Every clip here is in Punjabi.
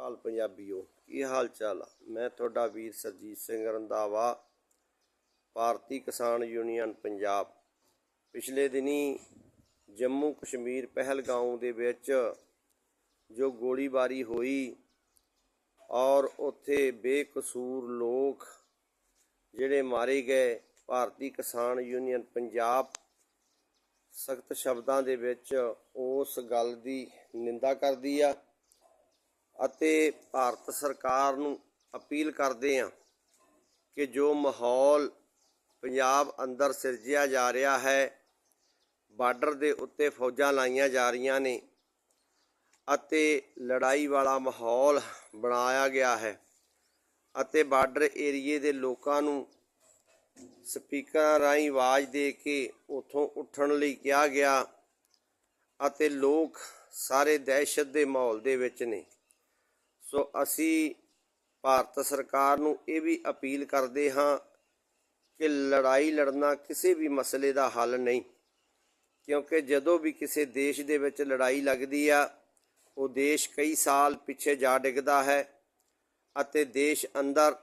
ਹਾਲ ਪੰਜਾਬੀਓ, ਕੀ ਹਾਲ ਚਾਲ ਆ? ਮੈਂ ਤੁਹਾਡਾ ਵੀਰ ਸਰਜੀਤ ਸਿੰਘ ਰੰਧਾਵਾ, ਭਾਰਤੀ ਕਿਸਾਨ ਯੂਨੀਅਨ ਪੰਜਾਬ। ਪਿਛਲੇ ਦਿਨੀ ਜੰਮੂ ਕਸ਼ਮੀਰ ਪਹਿਲਗਾਉਂ ਦੇ ਵਿੱਚ ਜੋ ਗੋਲੀਬਾਰੀ ਹੋਈ ਔਰ ਉੱਥੇ ਬੇਕਸੂਰ ਲੋਕ ਜਿਹੜੇ ਮਾਰੇ ਗਏ, ਭਾਰਤੀ ਕਿਸਾਨ ਯੂਨੀਅਨ ਪੰਜਾਬ, ਸਖਤ ਸ਼ਬਦਾਂ ਦੇ ਵਿੱਚ ਉਸ ਗੱਲ ਦੀ ਨਿੰਦਾ ਕਰਦੀ ਆ। ਅਤੇ ਭਾਰਤ ਸਰਕਾਰ ਨੂੰ ਅਪੀਲ ਕਰਦੇ ਹਾਂ ਕਿ ਜੋ ਮਾਹੌਲ ਪੰਜਾਬ ਅੰਦਰ ਸਿਰਜਿਆ ਜਾ ਰਿਹਾ ਹੈ, ਬਾਰਡਰ ਦੇ ਉੱਤੇ ਫੌਜਾਂ ਲਾਈਆਂ ਜਾ ਰਹੀਆਂ ਨੇ ਅਤੇ ਲੜਾਈ ਵਾਲਾ ਮਾਹੌਲ ਬਣਾਇਆ ਗਿਆ ਹੈ ਅਤੇ ਬਾਰਡਰ ਏਰੀਏ ਦੇ ਲੋਕਾਂ ਨੂੰ ਸਪੀਕਰਾਂ ਰਾਹੀਂ ਆਵਾਜ਼ ਦੇ ਕੇ ਉਥੋਂ ਉੱਠਣ ਲਈ ਕਿਹਾ ਗਿਆ ਅਤੇ ਲੋਕ ਸਾਰੇ ਦਹਿਸ਼ਤ ਦੇ ਮਾਹੌਲ ਦੇ ਵਿੱਚ ਨੇ। ਸੋ ਅਸੀਂ ਭਾਰਤ ਸਰਕਾਰ ਨੂੰ ਇਹ ਵੀ ਅਪੀਲ ਕਰਦੇ ਹਾਂ ਕਿ ਲੜਾਈ ਲੜਨਾ ਕਿਸੇ ਵੀ ਮਸਲੇ ਦਾ ਹੱਲ ਨਹੀਂ, ਕਿਉਂਕਿ ਜਦੋਂ ਵੀ ਕਿਸੇ ਦੇਸ਼ ਦੇ ਵਿੱਚ ਲੜਾਈ ਲੱਗਦੀ ਆ, ਉਹ ਦੇਸ਼ ਕਈ ਸਾਲ ਪਿੱਛੇ ਜਾ ਡਿੱਗਦਾ ਹੈ ਅਤੇ ਦੇਸ਼ ਅੰਦਰ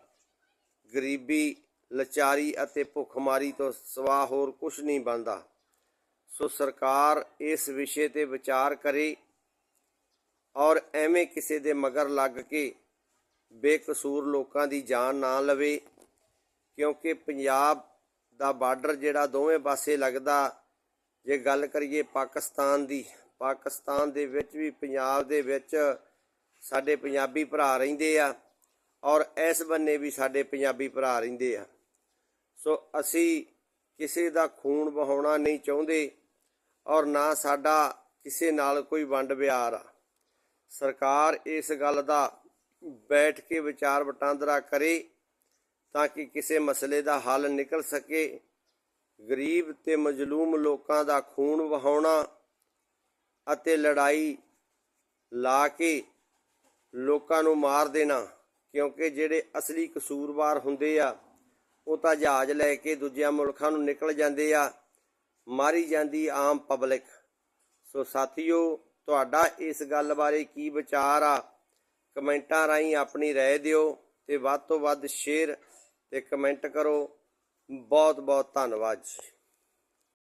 ਗਰੀਬੀ, ਲਚਾਰੀ ਅਤੇ ਭੁੱਖਮਾਰੀ ਤੋਂ ਸਿਵਾ ਹੋਰ ਕੁਝ ਨਹੀਂ ਬਣਦਾ। ਸੋ ਸਰਕਾਰ ਇਸ ਵਿਸ਼ੇ ਤੇ ਵਿਚਾਰ ਕਰੇ ਔਰ ਐਵੇਂ ਕਿਸੇ ਦੇ ਮਗਰ ਲੱਗ ਕੇ ਬੇਕਸੂਰ ਲੋਕਾਂ ਦੀ ਜਾਨ ਨਾ ਲਵੇ, ਕਿਉਂਕਿ ਪੰਜਾਬ ਦਾ ਬਾਰਡਰ ਜਿਹੜਾ ਦੋਵੇਂ ਪਾਸੇ ਲੱਗਦਾ, ਜੇ ਗੱਲ ਕਰੀਏ ਪਾਕਿਸਤਾਨ ਦੀ, ਪਾਕਿਸਤਾਨ ਦੇ ਵਿੱਚ ਵੀ ਪੰਜਾਬ ਦੇ ਵਿੱਚ ਸਾਡੇ ਪੰਜਾਬੀ ਭਰਾ ਰਹਿੰਦੇ ਆ ਔਰ ਇਸ ਬੰਨੇ ਵੀ ਸਾਡੇ ਪੰਜਾਬੀ ਭਰਾ ਰਹਿੰਦੇ ਆ। ਸੋ ਅਸੀਂ ਕਿਸੇ ਦਾ ਖੂਨ ਵਹਾਉਣਾ ਨਹੀਂ ਚਾਹੁੰਦੇ ਔਰ ਨਾ ਸਾਡਾ ਕਿਸੇ ਨਾਲ ਕੋਈ ਵੰਡ ਵਿਆਰ ਆ। ਸਰਕਾਰ ਇਸ ਗੱਲ ਦਾ ਬੈਠ ਕੇ ਵਿਚਾਰ ਵਟਾਂਦਰਾ ਕਰੇ ਤਾਂ ਕਿ ਕਿਸੇ ਮਸਲੇ ਦਾ ਹੱਲ ਨਿਕਲ ਸਕੇ। ਗਰੀਬ ਤੇ ਮਜਲੂਮ ਲੋਕਾਂ ਦਾ ਖੂਨ ਵਹਾਉਣਾ ਅਤੇ ਲੜਾਈ ਲਾ ਕੇ ਲੋਕਾਂ ਨੂੰ ਮਾਰ ਦੇਣਾ, ਕਿਉਂਕਿ ਜਿਹੜੇ ਅਸਲੀ ਕਸੂਰਵਾਰ ਹੁੰਦੇ ਆ, ਉਹ ਤਾਂ ਜਹਾਜ਼ ਲੈ ਕੇ ਦੂਜਿਆਂ ਮੁਲਕਾਂ ਨੂੰ ਨਿਕਲ ਜਾਂਦੇ ਆ, ਮਾਰੀ ਜਾਂਦੀ ਆਮ ਪਬਲਿਕ। ਸੋ ਸਾਥੀਓ ਤੁਹਾਡਾ ਇਸ ਗੱਲ ਬਾਰੇ ਕੀ ਵਿਚਾਰ ਆ ਕਮੈਂਟਾਂ ਰਾਹੀਂ ਆਪਣੀ رائے ਦਿਓ ਤੇ ਵੱਧ ਤੋਂ ਵੱਧ ਸ਼ੇਅਰ ਤੇ ਕਮੈਂਟ ਕਰੋ ਬਹੁਤ ਬਹੁਤ ਧੰਨਵਾਦ ਜੀ